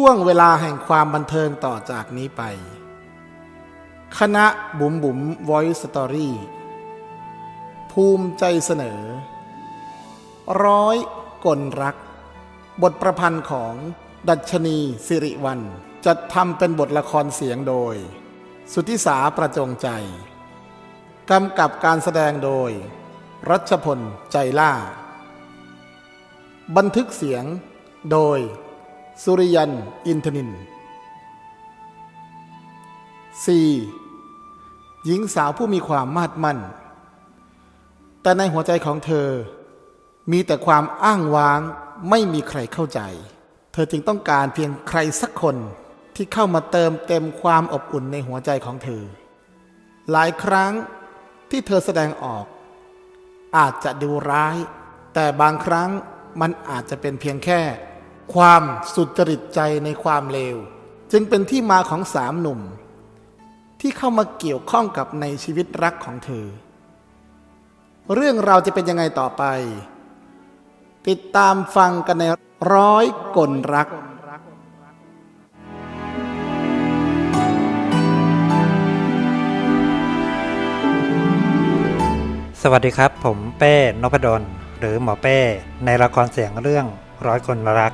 ช่วงเวลาแห่งความบันเทิงต่อจากนี้ไป คณะบุ๋มบุ๋ม Voice Story ภูมิใจเสนอ ร้อยกลรัก บทประพันธ์ของดัชนีสิริวัลจัดทำเป็นบทละครเสียงโดย สุทธิสาประจงใจ กำกับการแสดงโดย รัชพลใจล่า บันทึกเสียงโดย สุริยัน อินทนิน 4. หญิงสาวผู้มีความมาดมั่น แต่ในหัวใจของเธอ มีแต่ความอ้างว้างไม่มีใครเข้าใจ เธอจึงต้องการเพียงใครสักคนที่เข้ามาเติมเต็มความอบอุ่นในหัวใจของเธอ หลายครั้งที่เธอแสดงออก อาจจะดูร้าย แต่บางครั้งมันอาจจะเป็นเพียงแค่ ความสุจริตใจในความเลว จึงเป็นที่มาของสามหนุ่ม ที่เข้ามาเกี่ยวข้องกับในชีวิตรักของเธอ เรื่องราวจะเป็นยังไงต่อไป ติดตามฟังกันในร้อยกลรักสวัสดีครับ ผมเป้นพดลหรือหมอเป้ ในละครเสียงเรื่องร้อยคนรัก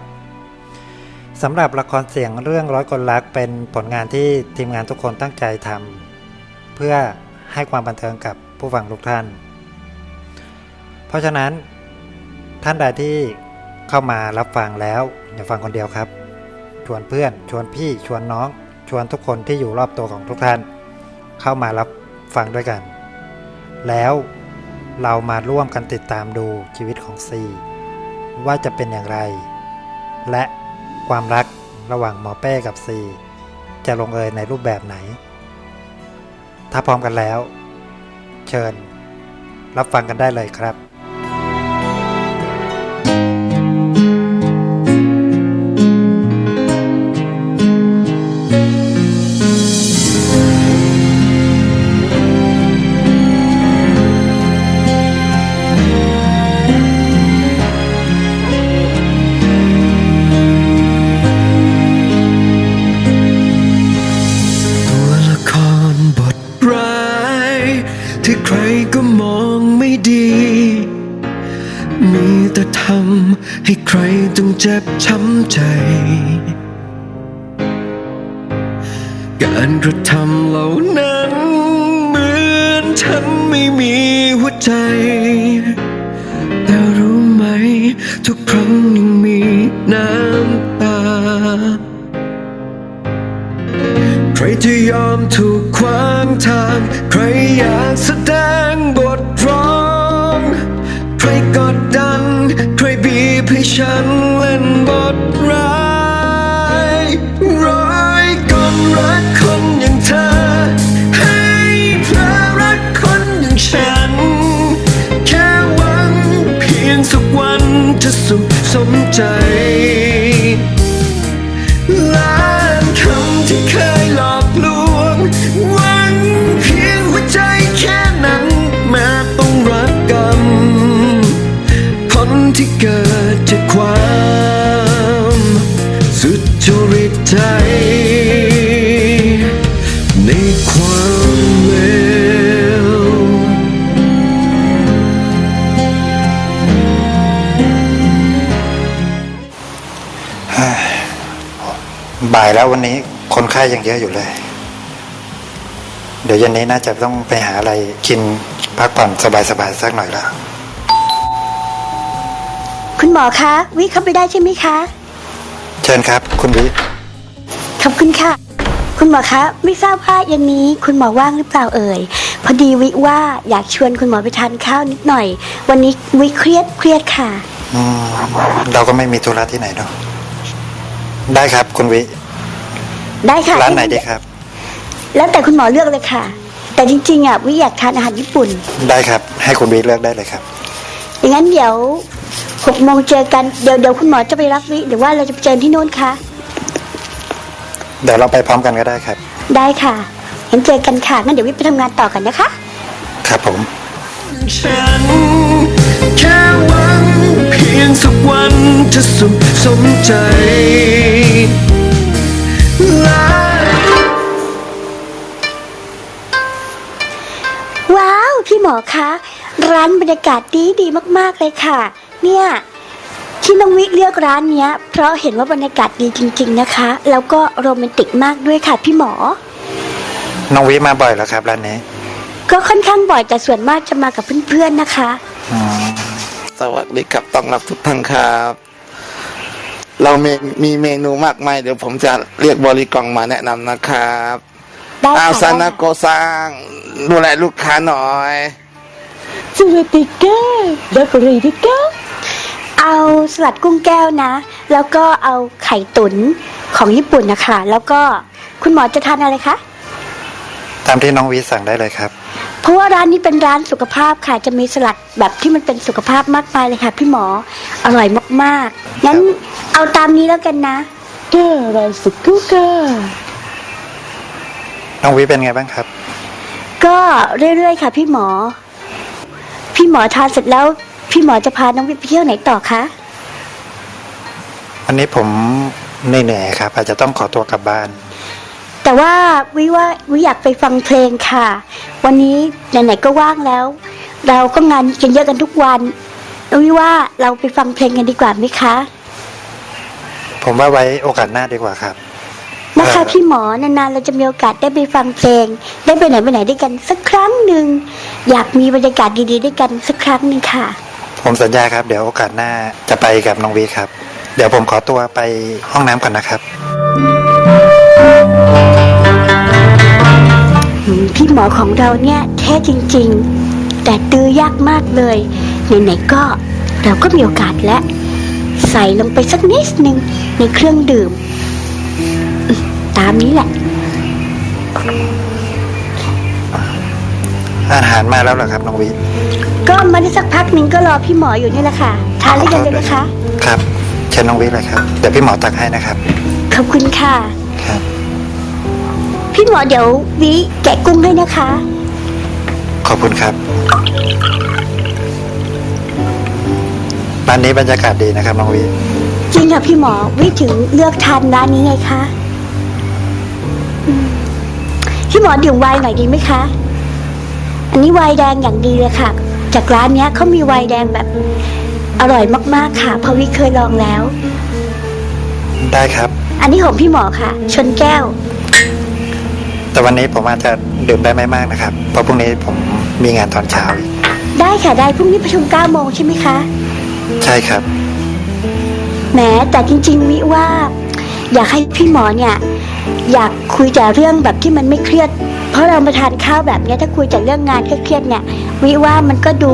สำหรับละครเสียงเรื่องร้อยคนรักเป็นผลงานที่ทีมงานทุกคนตั้งใจทำเพื่อให้ความบันเทิงกับผู้ฟังทุกท่าน เพราะฉะนั้นท่านใดที่เข้ามารับฟังแล้วอย่าฟังคนเดียวครับ ชวนเพื่อน ชวนพี่ชวนน้อง ชวนทุกคนที่อยู่รอบตัวของทุกท่าน เข้ามารับฟังด้วยกัน แล้วเรามาร่วมกันติดตามดูชีวิตของซีว่าจะเป็นอย่างไร และ ความรักระหว่างหมอเป้กับซีจะลงเอยในรูปแบบไหน ถ้าพร้อมกันแล้ว เชิญ รับฟังกันได้เลยครับ เจ็บช้ำใจ การกระทำเหล่านั้น เหมือนฉันไม่มีหัวใจ แต่รู้ไหม ทุกครั้งยังมีน้ำตา ใครที่ยอมถูกขวางทาง ใครอยากแสดงบทร้อง ใครกดดัน ใครบีบให้ฉันเล่น บทร้ายร้อยคนรักคนอย่างเธอ ให้เพลอรักคนอย่างฉัน แค่หวังเพียงสักวันจะสุขสมใจายแล้ววันนี้คนไข้ยังเยอะอยู่เลย เดี๋ยวเย็นนี้น่าจะต้องไปหาอะไรกินพักผ่อนสบายๆสักหน่อยแล้ว คุณหมอคะ วิเข้าไปได้ใช่ไหมคะ เชิญครับ คุณวิขอบคุณค่ะ คุณหมอคะ ไม่ทราบว่าเย็นนี้คุณหมอว่างหรือเปล่าเอ่ย พอดีวิว่าอยากชวนคุณหมอไปทานข้าวนิดหน่อย วันนี้วิเครียดเครียดค่ะ อืมเราก็ไม่มีธุระที่ไหนเนาะได้ครับ คุณวิ ได้ค่ะร้านไหนดีครับ แล้วแต่คุณหมอเลือกเลยค่ะ แต่จริงๆอะวิอยากทานอาหารญี่ปุ่น ได้ครับ ให้คุณวิเลือกได้เลยครับ อย่างนั้นเดี๋ยวหกโมงเจอกันเดี๋ยวเดี๋ยวคุณหมอจะไปรับวิหรือว่าเราจะไปเจอที่โน่นคะเดี๋ยวเราไปพร้อมกันก็ได้ครับ ได้ค่ะงั้นเจอกันค่ะงั้นเดี๋ยววิไปทำงานต่อกันนะคะ ครับผม ฉัน แค่หวังเพียงสักวันจะสุขสมใจ ว้าว พี่หมอคะ ร้านบรรยากาศดีดีมาก ๆ เลยค่ะ เนี่ยที่น้องวิเลือกร้านเนี้ย เพราะเห็นว่าบรรยากาศดีจริง ๆ นะคะ แล้วก็โรแมนติกมากด้วยค่ะพี่หมอ น้องวิมาบ่อยแล้วครับร้านนี้ ก็ค่อนข้างบ่อยแต่ส่วนมากจะมากับเพื่อนๆนะคะ สวัสดีครับต้องรับทุกท่านครับ เรามีมีเมนูมากมายเดี๋ยวผมจะเรียกบริกรมาแนะนำนะครับได้อาค่ะซานาโกซังดูแลลูกค้าหน่อยสวัสดีค่ะรับอะไรดีคะเอาสลัดกุ้งแก้วนะ แล้วก็เอาไข่ตุ๋นของญี่ปุ่นนะคะ แล้วก็คุณหมอจะทานอะไรคะ ตามที่น้องวิสั่งได้เลยครับ เพราะว่าร้านนี้เป็นร้านสุขภาพค่ะ จะมีสลัดแบบที่มันเป็นสุขภาพมากมายเลยค่ะ พี่หมอ อร่อยมากๆ งั้น เอาตามนี้แล้วกันนะเด้อไรสุกุกะน้องวิเป็นไงบ้างครับ ก็เรื่อยๆค่ะ พี่หมอ พี่หมอทานเสร็จแล้ว พี่หมอจะพาน้องวิไปเที่ยวไหนต่อคะ วันนี้ผมเหนื่อยๆครับ อาจจะต้องขอตัวกลับบ้าน แต่ว่าวิว่าวิอยากไปฟังเพลงค่ะ วันนี้ไหนๆก็ว่างแล้ว เราก็งานกันเยอะกันทุกวันวิว่าเราไปฟังเพลงกันดีกว่าไหมคะ ผมว่าไว้โอกาสหน้าดีกว่าครับ นะคะเอ่อพี่หมอนานๆเราจะมีโอกาสได้ไปฟังเพลง ได้ไปไหนไปไหนด้วยกันสักครั้งหนึ่งอยากมีบรรยากาศดีๆด้วยกันสักครั้งหนึ่งค่ะ ผมสัญญาครับเดี๋ยวโอกาสหน้าจะไปกับน้องวิครับ เดี๋ยวผมขอตัวไปห้องน้ำก่อนนะครับอืมพี่หมอของเราเนี่ยแท้จริง ๆ แต่ตื้อยากมากเลยไหนๆก็เราก็มีโอกาสแล้ว ใส่ลงไปสักนิดหนึ่งในเครื่องดื่มอืมตามนี้แหละ อาหารมาแล้วเหรอครับน้องวิก็มาได้สักพักหนึ่งก็รอพี่หมออยู่นี่แหละค่ะ ทานหรือยังเลยนะคะ ครับเชิญน้องวิเลยครับเดี๋ยวพี่หมอตักให้นะครับขอบคุณค่ะ ครับ พี่หมอเดี๋ยววิแกะกุ้งให้นะคะ ขอบคุณครับ ร้านนี้บรรยากาศดีนะครับน้องวิจริงค่ะพี่หมอวิถึงเลือกทานร้านนี้ไงคะอืมพี่หมอดื่มไวน์หน่อยดีไหมคะ อันนี้ไวน์แดงอย่างดีเลยค่ะ จากร้านเนี้ยเขามีไวน์แดงแบบ อร่อยมากๆค่ะเพราะวิเคยลองแล้ว ได้ครับ อันนี้ของพี่หมอค่ะ ชนแก้ว แต่วันนี้ผมอาจจะดื่มได้ไม่มากนะครับ เพราะพรุ่งนี้ผมมีงานตอนเช้าอีกได้ค่ะได้พรุ่งนี้ประชุม9โมงใช่ไหมคะ ใช่ครับแหมแต่จริง ๆ วิว่า อยากให้พี่หมอเนี่ย อยากคุยแต่เรื่องแบบที่มันไม่เครียด เพราะเรามาทานข้าวแบบเนี้ยถ้าคุยแต่เรื่องงานเครียดๆเนี่ย วิว่ามันก็ดู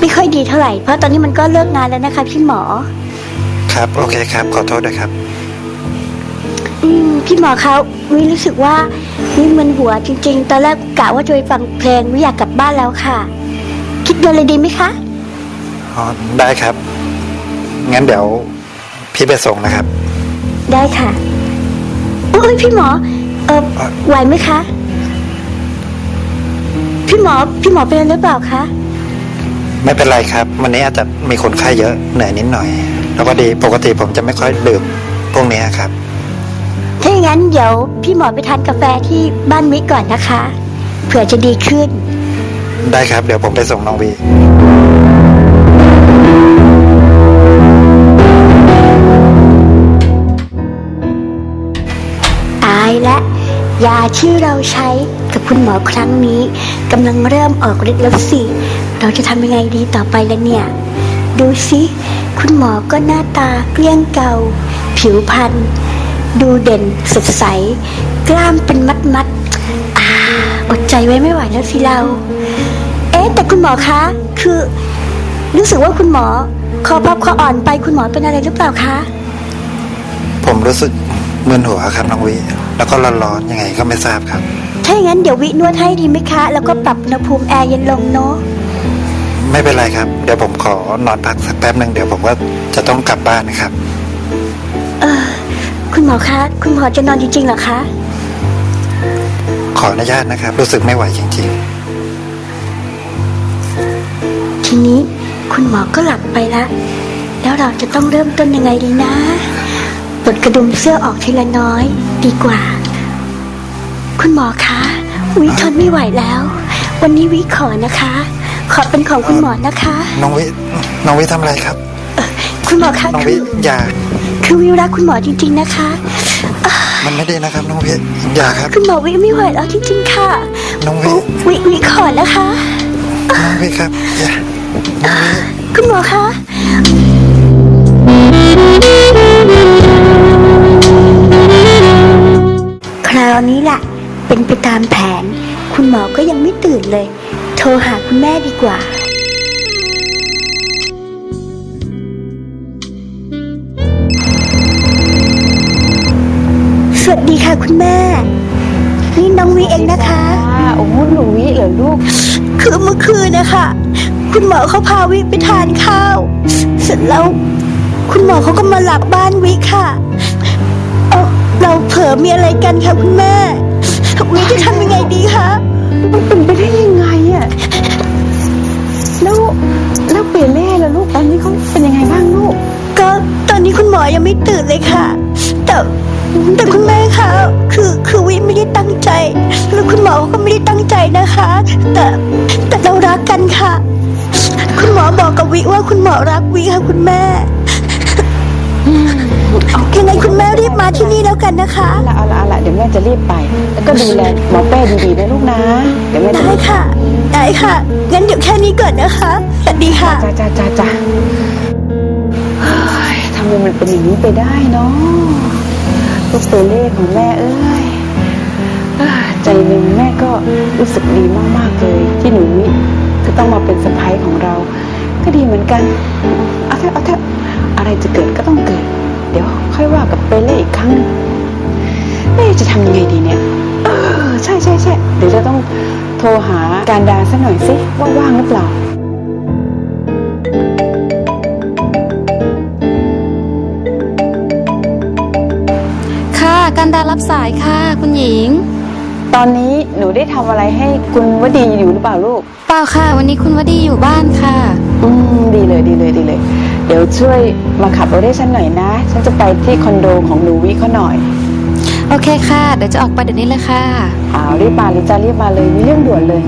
ไม่ค่อยดีเท่าไหร่ เพราะตอนนี้มันก็เลิกงานแล้วนะคะพี่หมอ ครับ โอเคครับ ขอโทษด้วยครับ อืมพี่หมอเขาวิรู้สึกว่าวิมึนหัวจริง ๆ ตอนแรกกะว่าจะไปฟังเพลงวิอยากกลับบ้านแล้วค่ะ คิดเงินเลยดีไหมคะ อ๋อได้ครับ งั้นเดี๋ยวพี่ไปส่งนะครับ ได้ค่ะอุ้ยพี่หมอ เออไหวไหมคะ พี่หมอ พี่หมอเป็นอะไรหรือเปล่าคะ ไม่เป็นไรครับ วันนี้อาจจะมีคนไข้เยอะเหนื่อยนิดหน่อย แล้วก็ดีปกติผมจะไม่ค่อยดื่มพวกนี้ครับ ถ้าอย่างนั้นเดี๋ยวพี่หมอไปทานกาแฟที่บ้านวิก่อนนะคะ เผื่อจะดีขึ้น ได้ครับ เดี๋ยวผมไปส่งน้องวี และ ยาที่เราใช้กับคุณหมอครั้งนี้กำลังเริ่มออกฤทธิ์แล้วสิ เราจะทำยังไงดีต่อไปล่ะเนี่ย ดูสิคุณหมอก็หน้าตาเกลี้ยงเกา ผิวพรรณดูเด่นสดใส กล้ามเป็นมัดมัดอ่าอดใจไว้ไม่ไหวแล้วสิเรา เอ๊ะแต่คุณหมอคะ คือ รู้สึกว่าคุณหมอคอพับคออ่อนไปคุณหมอเป็นอะไรหรือเปล่าคะ ผมรู้สึกมึนหัวครับน้องวี แล้วก็ร้อนๆยังไงก็ไม่ทราบครับ ถ้าอย่างนั้นเดี๋ยววินวดให้ดีไหมคะ แล้วก็ปรับอุณหภูมิแอร์เย็นลงเนาะไม่เป็นไรครับ เดี๋ยวผมขอนอนพักสักแป๊บหนึ่งเดี๋ยวผมว่าจะต้องกลับบ้านนะครับ เออคุณหมอคะ คุณหมอจะนอนจริงๆเหรอคะ ขออนุญาตนะครับ รู้สึกไม่ไหวจริงทีนี้คุณหมอก็หลับไปละ แล้วเราจะต้องเริ่มต้นยังไงดีนะป ลดกระดุมเสื้อออกทีละน้อย ดีกว่า คุณหมอคะวิทนไม่ไหวแล้ว วันนี้วิขอนะคะ ขอเป็นของคุณหมอนะคะ น้องวิ น้องวิทำอะไรครับ คุณหมอคะน้องคืวิออย่า คือวิวรักคุณหมอจริง ๆนะคะมันไม่ดีนะครับ น้องวิอย่าครับ คุณหมอวิไม่ไหวแล้วจริง ๆ ค่ะน้องวิ วิวิขอนะคะ น้องวิครับอย่าน้องวิคุณหมอคะาวนี้ล่ะ เป็นไปตามแผน คุณหมอก็ยังไม่ตื่นเลย โทรหาคุณแม่ดีกว่า สวัสดีค่ะคุณแม่ นี่น้องวิเองนะคะอ่าโอ้โหหนูวิเหรอลูก คือเมื่อคืนนะคะ คุณหมอเขาพาวิไปทานข้าว เสร็จแล้ว คุณหมอเขาก็มาหลับบ้านวิค่ะ เอาเราเผลอมีอะไรกันคะคุณแม่วิจะทำยังไงดีคะมันเป็นไปได้ยังไงอะแล้วแล้วเปเล่ล่ะลูกตอนนี้เขาเป็นยังไงบ้างลูก ก็ตอนนี้คุณหมอยังไม่ตื่นเลยค่ะ แต่แต่คุณแม่คะคือคือวิไม่ได้ตั้งใจแล้วคุณหมอก็ไม่ได้ตั้งใจนะคะ แต่แต่เรารักกันค่ะ คุณหมอบอกกับวิว่าคุณหมอรักวิค่ะคุณแม่ ยังไงคุณแม่รีบมาที่นี่แล้วกันนะคะ เอาละเอาละเอาละเดี๋ยวแม่จะรีบไป แล้วก็ดูแลหมอแป้ดีๆนะลูกนะ เดี๋ยวแม่จะได้ค่ะ ได้ค่ะ งั้นเดี๋ยวแค่นี้ก่อนนะคะ สวัสดีค่ะ จ้าจ้าจ้าจ้าเฮ้ยทำไมมันเป็นอย่างนี้ไปได้เนาะลูกเปเล่ของแม่เอ้ยเอ้ยใจหนึ่งแม่ก็รู้สึกดีมากๆเลย ที่หนูวิจะต้องมาเป็นสะพ้ายของเรา ก็ดีเหมือนกัน เอาเถอะเอาเถอะอะไรจะเกิดก็ต้องเกิด เดี๋ยวค่อยว่ากับเปเล่อีกครั้งหนึ่งเอ๊ะจะทำยังไงดีเนี่ยเออใช่ใช่ใช่เดี๋ยวจะต้องโทรหาการดาสักหน่อยสิว่าว่างหรือเปล่าค่ะการดารับสายค่ะ คุณหญิง ตอนนี้หนูได้ทำอะไรให้คุณวดีอยู่หรือเปล่าลูก เปล่าค่ะ วันนี้คุณวดีอยู่บ้านค่ะ อืมดีเลยดีเลยดีเลย เดี๋ยวช่วยมาขับรถให้ฉันหน่อยนะ ฉันจะไปที่คอนโดของหนูวิเขาหน่อย โอเคค่ะ เดี๋ยวจะออกไปเดี๋ยวนี้เลยค่ะ อ้าวรีบมาเลยจ้ารีบมาเลยมีเรื่องด่วนเลย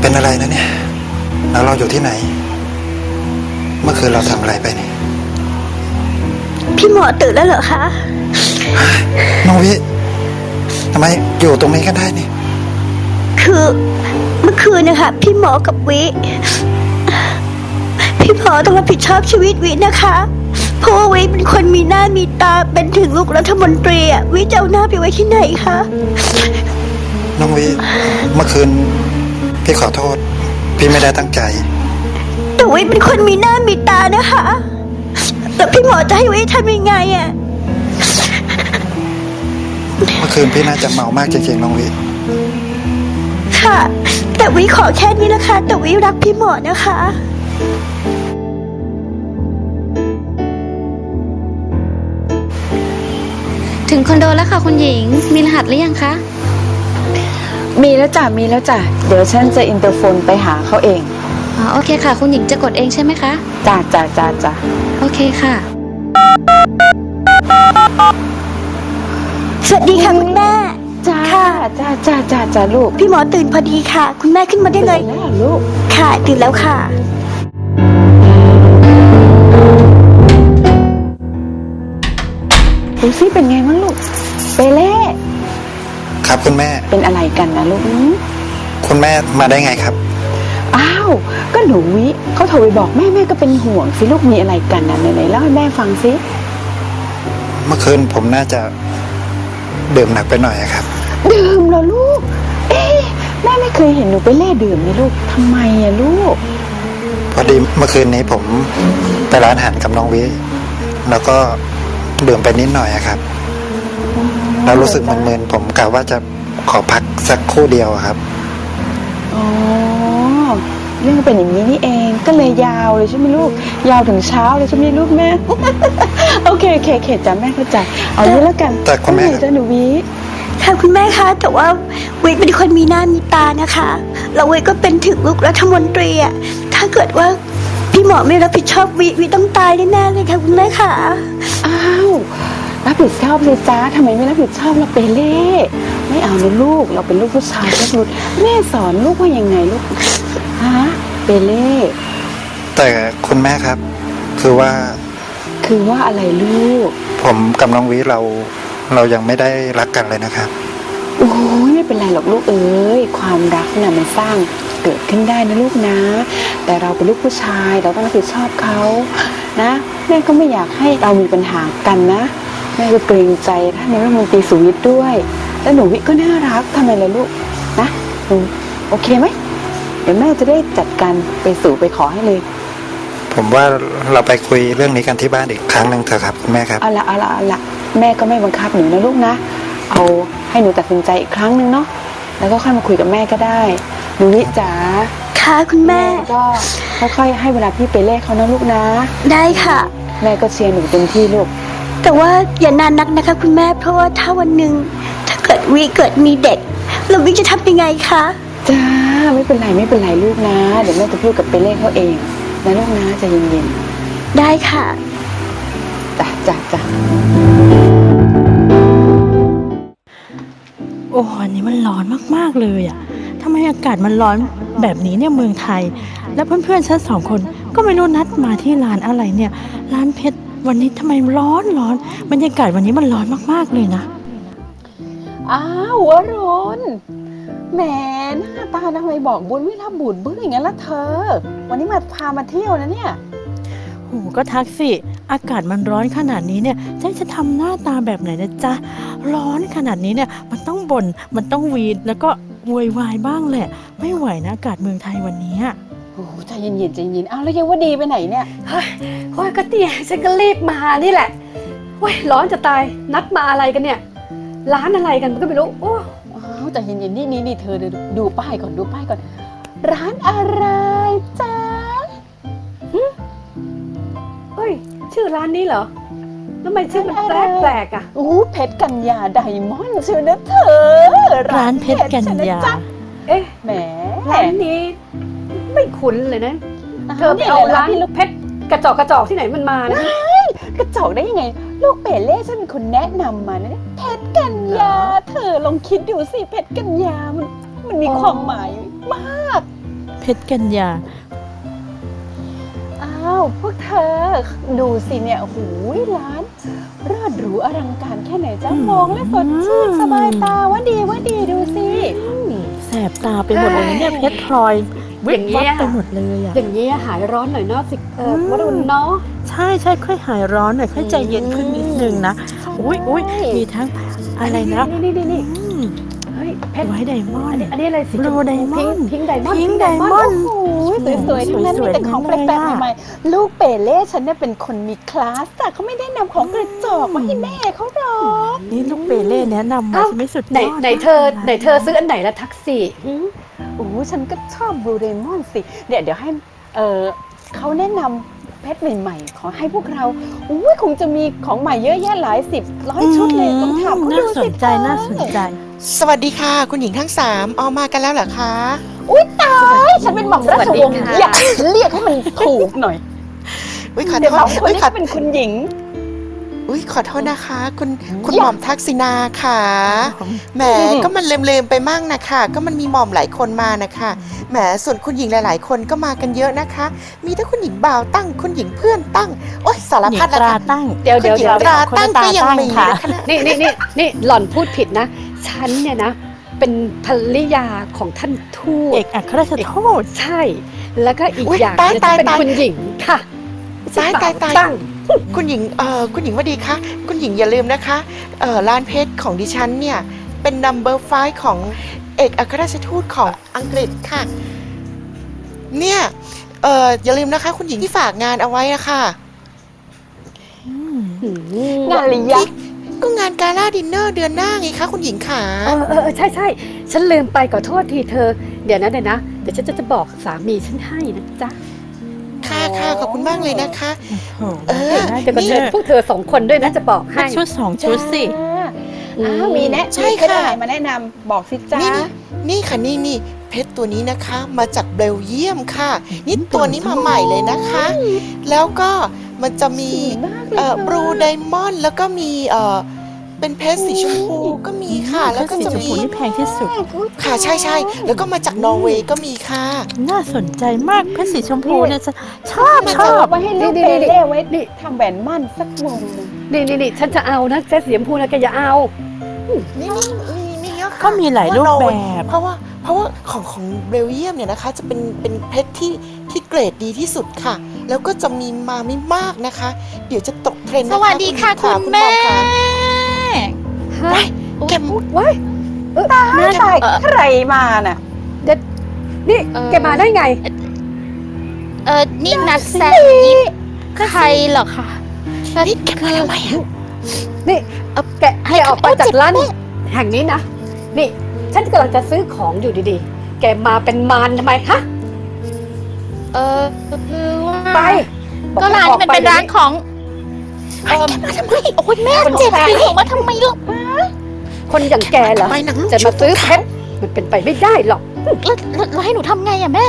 เป็นอะไรนะเนี่ยแล้วเราอยู่ที่ไหน เมื่อคืนเราทำอะไรไปนี่พี่หมอตื่นแล้วเหรอคะ น้องวิทำไมอยู่ตรงนี้กันได้นี่ คือเมื่อคืนนะคะพี่หมอกับวิ พี่หมอต้องรับผิดชอบชีวิตวินะคะเพราะว่าวิเป็นคนมีหน้ามีตาเป็นถึงลูกรัฐมนตรีอะวิจะเอาหน้าไปไว้ที่ไหนคะน้องวิเมื่อคืน พี่ขอโทษ พี่ไม่ได้ตั้งใจ แต่วิเป็นคนมีหน้ามีตานะคะ แต่พี่หมอจะให้วิทำยังไงอะเมื่อ คืนพี่น่าจะเมามากจริงๆน้องวิ ค่ะ แต่วิขอแค่นี้นะคะ แต่วิรักพี่หมอนะคะ ถึงคอนโดแล้วค่ะคุณหญิง มีรหัสหรือยังคะ มีแล้วจ้ะมีแล้วจ้ะเดี๋ยวฉันจะอินเตอร์โฟนไปหาเขาเองอ๋อโอเคค่ะ คุณหญิงจะกดเองใช่ไหมคะ จ้าจ้าจ้าจ้าโอเคค่ะ สวัสดีค่ะคุณแม่ จ้าค่ะ จ้าจ้าจ้าจ้าลูกพี่หมอตื่นพอดีค่ะ คุณแม่ขึ้นมาได้เลย แล้วเหรอลูก ค่ะตื่นแล้วค่ะ ดูสิเป็นไงมั้งลูก เปเล่ ครับคุณแม่ เป็นอะไรกันนะลูกหืมคุณแม่มาได้ไงครับ อ้าว ก็หนูวิเขาโทรไปบอกแม่แม่ก็เป็นห่วงสิลูกมีอะไรกันนะไหนๆเล่าให้แม่ฟังสิ เมื่อคืนผมน่าจะ ดื่มหนักไปหน่อยอะครับ ดื่มเหรอลูก เอ๊ะแม่ไม่เคยเห็นหนูไปเล่ดื่มนี่ลูกทำไมอะลูก พอดีเมื่อคืนนี้ผมไปร้านอาหารกับน้องวิแล้วก็ดื่มไปนิดหน่อยอะครับ แล้วรู้สึกมึนๆผมกะว่าจะขอพักสักครู่เดียวอะครับ อ๋อ เรื่องเป็นอย่างนี้นี่เองก็เลยยาวเลยใช่ไหมลูก ยาวถึงเช้าเลยใช่ไหมลูกแม่ โอเคโอเคโอเคจ้ะแม่เข้าใจเอางี้แล้วกันแต่คุณแม่ว่าไงจ้ะหนูวิ ค่ะคุณแม่คะแต่ว่าวิเป็นคนมีหน้ามีตานะคะแล้ววิก็เป็นถึงลูกรัฐมนตรีอะถ้าเกิดว่าพี่หมอไม่รับผิดชอบวิวิต้องตายแน่ๆเลยค่ะคุณแม่ค่ะ อ้าวรับผิดชอบเลยจ้าทำไมไม่รับผิดชอบเราเปเล่ไม่เอานะลูก เราเป็นลูกผู้ชายก็ลูกแม่สอนลูกว่ายังไงลูกฮะ เปเล่แต่คุณแม่ครับ คือว่าคือว่าอะไรลูก ผมกับน้องวิเราเรายังไม่ได้รักกันเลยนะครับโอ้ยไม่เป็นไรหรอกลูกเอ้ยความรักน่ะมันสร้างเกิดขึ้นได้นะลูกนะ แต่เราเป็นลูกผู้ชายเราต้องรับผิดชอบเขานะแม่ก็ไม่อยากให้เรามีปัญหากันนะแม่ก็เกรงใจท่านนายรัฐมนตรีสุวิทย์ด้วย แล้วหนูวิก็น่ารักทำไมล่ะลูกนะหนูโอเคไหม เดี๋ยวแม่จะได้จัดการไปสู่ไปขอให้เลย ผมว่าเราไปคุยเรื่องนี้กันที่บ้านอีกครั้งหนึ่งเถอะครับคุณแม่ครับเอาละเอาละเอาละแม่ก็ไม่บังคับหนูนะลูกนะ เอาให้หนูตัดสินใจอีกครั้งหนึ่งเนาะแล้วก็ค่อยมาคุยกับแม่ก็ได้หนูวิจ๋าค่ะคุณแม่ ก็ค่อยๆให้เวลาพี่ไปเล่เขานะลูกนะ ได้ค่ะ แม่ก็เชียร์หนูเต็มที่ลูก แต่ว่าอย่านานนักนะคะ คุณแม่เพราะว่าถ้าวันหนึ่งถ้าเกิดวิเกิดมีเด็กแล้ววิจะทำยังไงคะ จ้าไม่เป็นไรไม่เป็นไรลูกนะ เดี๋ยวแม่จะพูดกับไปเล่เขาเองนะลูกนะใจะเย็นได้ค่ะ ๆจ้ะจ้ะจ้ะโอ้อันนี้มันร้อนมาก ๆ เลยอะทำไมอากาศมันร้อนแบบนี้เนี่ยเมืองไทย แล้วเพื่อนๆฉันสองคนก็ไม่รู้นัดมาที่ร้านอะไรเนี่ย ร้านเพชรวันนี้ทำไมร้อนร้อนบรรยากาศวันนี้มันร้อนมาก ๆ เลยนะ อ้าววรุณ แหมหน้าตาทำไมบอกบุญไม่รับบุญบึ้งอย่างนั้นละเธอ วันนี้มาพามาเที่ยวนะเนี่ยโหก็ทักสิ อากาศมันร้อนขนาดนี้เนี่ยจะจะทำหน้าตาแบบไหนนะจ๊ะ ร้อนขนาดนี้เนี่ย มันต้องบน่น มันต้องวีดแล้วก็โวยวายบ้างแหละ ไม่ไหวนะอากาศเมืองไทยวันนี้อะโอ้โหใจเย็นๆใจเย็นๆอ้าวแล้วยังว่าดีไปไหนเนี่ย เฮ้ยโอ้ยก็เตี้ยฉันก็รีบมานี่แหละโอ้ยร้อนจะตาย นัดมาอะไรกันเนี่ย ร้านอะไรกันก็ไม่รู้ โอ้อ้าวใจเย็นๆนี่นี่นี่เธอดูดูป้ายก่อนดูป้ายก่อน ร้านอะไรจ๊ะเฮ้ย ชื่อร้านนี้เหรอทำไมชื่อมันแปลกแปลกๆอะอู้เพชรกัญญาไดมอนด์เชียวนะเธอ ร้านเพชรกัญญาเชีวะจ๊ะเอ๊ะแหมร้านนี้ ไม่คุ้นเลยนะ เธอไปนี่เอาแหละร้านที่ลูกเพชร กระจอกกระจอกที่ไหนมันมานะกระจอกได้ยังไง ลูกเป๋เล่ฉันเป็นคนแนะนำมานะเนี่ยเพชรกัญญาเธอลองคิดดูสิเพชรกัญญามันมันมีความหมายมากเพชรกัญญา อ้าวพวกเธอดูสิเนี่ยโอ้โหร้านเลิศหรูอลังการแค่ไหนจ้ามองแล้วสดชื่นสบายตาว่าดีว่าดีดูสิแส บตาไปหมดเลยนะเนี่ยเพชรพลอยวิอบย่างเงี้วับยไปหมดเลยอะอย่างนี้หายร้อนหน่อยเนาะสิเอออืมวรุณเนาะใช่ใช่ค่อยหายร้อนหน่อยค่อยใจเย็นขึ้นนิดนึงนะอุ้ยอุ้ยมีทั้งอะไรนะนี่นี่นี่อืมเฮ้ยเพชรไว้ไดมอนด์อันนี้อะไรสี Blue Diamond พิงค์ไดมอนด์ Pink Diamond โอ้ ยสวยๆทั้งนั้นสวยมีๆแต่ของทั้งแปนั้นลเลยกอะๆใหม่ๆลูกเป๋เล่ฉันเนี่ยเป็นคนมีคลาสแต่เขาไม่ได้นำของกระจอกมาให้แม่เขาหรอกนี่ลูกเปเล่แนะนำมาเอ้าใช่ไหมสุดยอดไหนไหนเธอไหนเธอซื้ออันไหนละทักซี่โอ้ฉันก็ชอบบลูเรมอนสิเดี๋ยวเดี๋ยวให้เออเขาแนะนำ เพชรใหม่ๆ ขอให้พวกเราอุ้ยคงจะมีของใหม่เยอะแยะหลายสิบร้อยชุดเลยต้องถามเขาน่าดูสสินใจน่าสนใจ สวัสดีค่ะ คุณหญิงทั้งสามออกมากันแล้วเหรอคะ อุ้ยตายฉันเป็นหม่อมราชวงศ์สวัสดีค่ะ อยากเรียกให้มันถูกหน่อยอุ้ยขอเดี๋ยวโทสษองคนอุ้ยนี้ขอ เป็นคุณหญิง อุ้ยขอโทษนะคะ คุณคุณอย่าหม่อมทักษิณาค่ะแหมก็มันเลมๆไปมั่งนะคะ ก็มันมีหม่อมหลายคนมานะคะแหมส่วนคุณหญิงหลาย ๆ คนก็มากันเยอะนะคะ มีทั้งคุณหญิงบ่าวตั้งคุณหญิงเพื่อนตั้งโอ้ยสารหญิงพัดตนะราคะตั้งเดี๋ยวเดี๋ยวคุณหญิเดี๋ยวงตราตั้งคนละตราก็ยังตั้งมีค่ะนะคะนี่นี่นี่นี่หล่อนพูดผิดนะ ฉันเนี่ยนะเป็นภรรยาของท่านทูตเอกอัครราชทูตใช่ แล้วก็อีกอุ๊ยอย่างตายเนี่ยตายเป็นตายคุณหญิงค่ะตายตายตายตั้ง คุณหญิงเอ่อคุณหญิงว่าดีคะ คุณหญิงอย่าลืมนะคะเอ่อร้านเพชรของดิฉันเนี่ย เป็น number five ของเอกอัครราชทูตของอังกฤษค่ะ เนี่ยเอ่ออย่าลืมนะคะ คุณหญิงที่ฝากงานเอาไว้นะคะงานระยะก็งานกาล่าดินเนอร์เดือนหน้าไงคะคุณหญิงขาเออเออเออใช่ใช่ฉันลืมไปขอโทษทีเธอ เดี๋ยวนะเดี๋ยวนะเดี๋ยวฉันจะจะบอกสามีฉันให้นะจ๊ะ ค่ะค่ะขอบคุณมากเลยนะคะ โอ้โหเออ น่าเดี๋ยวก็นี่เชิญพวกเธอสองคนด้วยนะจะบอกให้ ชุดสองชุดสิ อ้าวมีแนะใช่มีเพชรค่ะ อะไรมาแนะนำบอกสิจ้านี่นี่นี่ค่ะนี่นี่เพชรตัวนี้นะคะ มาจากเบลเยียมค่ะ นี่ตัวนี้มาใหม่เลยนะคะ แล้วก็มันจะมีเอ่อบลูไดมอนด์แล้วก็มีเอ่อ เป็นเพชรสีชมพูก็มีค่ะ แล้วก็สีจะชมมีพูนี่แพงที่สุด ค่ะใช่ใช่แล้วก็มาจากนอร์เวย์ก็มีค่ะ น่าสนใจมากเพชรสีชมพูเนี่ยจะชอบมันชจะอบเอาไว้ให้ลูกนี่เปนี่เล่ไว้ทำแหวนมั่นสักวงหนึงนี่นี่นี่ฉันจะเอานะเจ๊สีชมพูนะแกอย่าเอา นี่นี่มีมีเยอะค่ะก็มีหลายรูปแบบ เพราะว่าเพราะว่าของของเบลเยียมเนี่ยนะคะ จะเป็นเป็นเพชรที่ที่เกรดดีที่สุดค่ะ แล้วก็จะมีมาไม่มากนะคะ เดี๋ยวจะตกเทรนด์นสวัสดีค่ะณคุณแม่ณ ค่ะฮะว้ายแกมว้ายเออตายตายใครมาน่ะนี่เออแกมาได้ไง เออนี่นัดแซมยิปใครเหรอคะนี่แกมาทำไมอะ นี่เอาแกแกออกไปจากร้านแห่งนี้นะ นี่ ฉันกำลังจะซื้อของอยู่ดีๆ แกมาเป็นมารทำไมฮะเออคือว่าไปก็ร้านนี้มันเป็นร้านของเออโอ้ยแม่เจ็บปีออกมาทำไมลูก คนอย่างแกเหรอ ไปหนังลูกจะมาซื้อชุบเพชรมันเป็นไปไม่ได้หรอก แล้วแล้วแล้วให้หนูทำไงอะแม่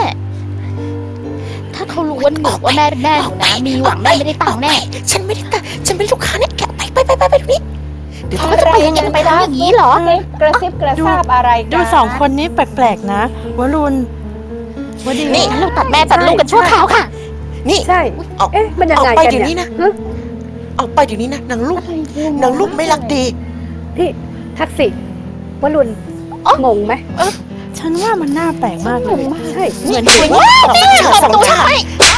ถ้าเขารู้ว่าหนูว่าแม่เป็นแม่หนูนะมีหวังแม่ไม่ได้ตังค์แน่ ฉันไม่ได้ตังฉันเป็นลูกค้าเนี่ยแกไปไปไปไปไปตรงนี้เดี๋ยวเขาจะไปยังไงไปร้านอย่างนี้เหรอ กระซิบกระซาบอะไรกันดูสองคนนี้แปลกๆนะวรุณวดีนี่เราตัดแม่ตัดลูกกันชั่วคราวค่ะ นี่ ใช่ ออก เอ๊ะ มันยังออกไงไปกันเดี๋ยวนี้เนี่ยนะฮะออกไปเดี๋ยวนี้นะนางลูกนางลูกไม่รักดี พี่ ทักษิวรุณงงไหมฉันว่ามันน่าแปลกมากเลยใช่เหมือนนี่ว้าวนี่สตองบตัวฉาก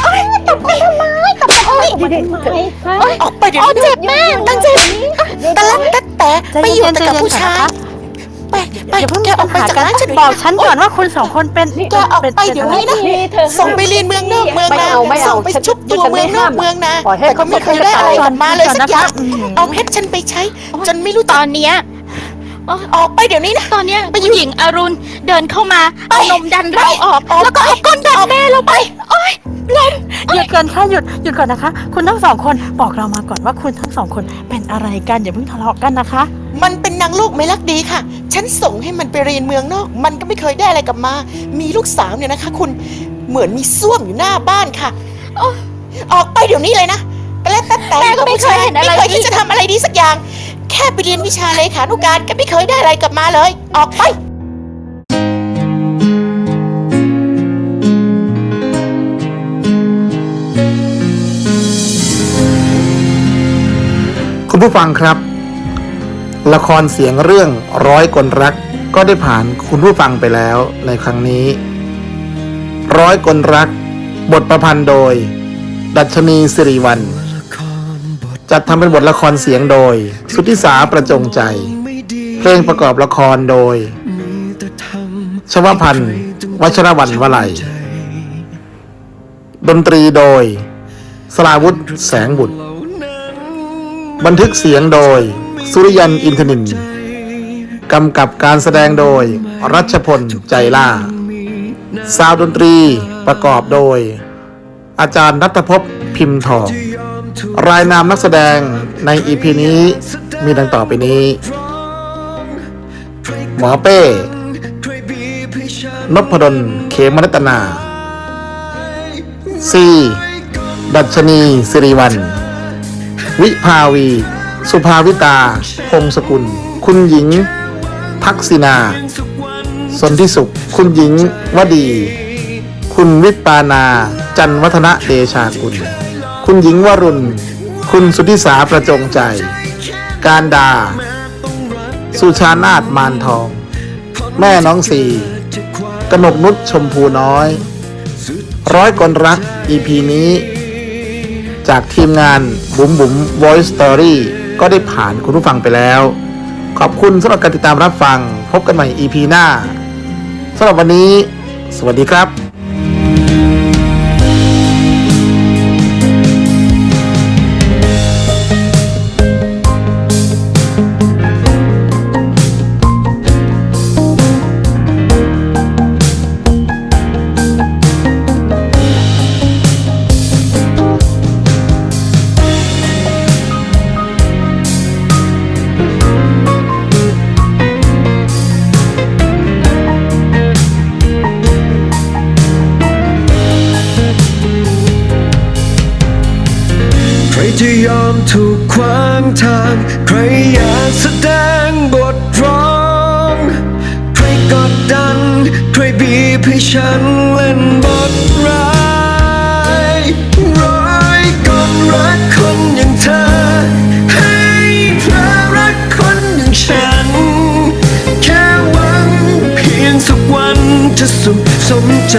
ทำไมตบไปทำไมตบไปทำไมดีๆออกไปเดี๋ยวอ๋อนี้เจ็บแม่ตั้งเจ็บตะลักตะแต่ใจไปอยู่เย็นๆแต่กับใจเย็นๆผู้ชายก่อนนะคะไปไปอย่าเพิ่งแกมีอปัอญกไปหาจากกันร้านฉันเดี๋ยวบนี้อกฉันก่อนว่าคุณสองคนเป็นแกออกไปเดี๋ยวนี้นะส่งไปเรียนเมืองนอกเมืองนาไม่เอาไม่เอาส่งไปชุบตัวฉันเมืไม่องนอกห้ามเมืองนาปล่อยให้แต่ก็ไม่เคยได้อะไรกลับมาเลยสักอย่างอืมเอาเพชรฉันไปใช้ จนไม่รู้ตจัอกนเนี้ย ออกไปเดี๋ยวนี้นะ ตอนเนี้ยผู้หญิงอรุณเดินเข้ามาเอานมดันเราออกแล้วก็เอาก้นดันแม่เราไปโอ๊ยหยุดก่อนค่ะหยุดหยุดก่อนนะคะ คุณทั้งสองคนบอกเรามาก่อนว่าคุณทั้งสองคนเป็นอะไรกันอย่าเพิ่งทะเลาะกันนะคะ มันเป็นนางลูกไม่รักดีค่ะ ฉันส่งให้มันไปเรียนเมืองนอก มันก็ไม่เคยได้อะไรกลับมา มีลูกสาวเนี่ยนะคะ คุณเหมือนมีส้วมอยู่หน้าบ้านค่ะโอ๊ยออกไปเดี๋ยวนี้เลยนะแต่แล้วแต่แต่แม่ก็ไม่เคยเห็นอะไร ไม่เคยที่จะทำอะไรดีสักอย่าง แค่ไปเรียนวิชาเลขานุการก็ไม่เคยได้อะไรกลับมาเลย ออกไป คุณผู้ฟังครับ ละครเสียงเรื่องร้อยกลรัก ก็ได้ผ่านคุณผู้ฟังไปแล้วในครั้งนี้ ร้อยกลรัก บทประพันธ์โดย ดัชนีสิริวัล จัดทำเป็นบทละครเสียงโดย สุทธิสาประจงใจ เพลงประกอบละครโดย ชวพันธ์วัชรวันวลัย ดนตรีโดย สลาวุธแสงบุตร บันทึกเสียงโดย สุริยันอินทนินกำกับการแสดงโดย รัชพลใจล่า ซาวด์ดนตรีประกอบโดย อาจารย์รัตภพพิมพ์ทอง รายนามนักแสดงในอีพีนี้มีดังต่อไปนี้ หมอเป้ นพดล เขมรัตนาซีดัชนีสิริวัลวิภาวี สุภาวิตา พงศกุล คุณหญิง ทักษินา สนธิสุข คุณหญิงวดี คุณวิปานา จันวัฒนะเดชากุล คุณหญิงวรุณ คุณสุธิสาประจงใจ การดา สุชานาตมานทอง แม่น้องสีกนกนุชชมพูน้อย ร้อยกลรัก EP นี้ จากทีมงานบุ๋มบุ๋ม Voice Story ก็ได้ผ่านคุณผู้ฟังไปแล้ว ขอบคุณสำหรับการติดตามรับฟัง พบกันใหม่ EP หน้าสำหรับวันนี้ สวัสดีครับ รบีบให้ฉันเล่นบทร้ายร้อยคนรักคนอย่างเธอ ให้เธอรักคนอย่างฉัน แค่หวังเพียงสักวันจะสุขสมใจ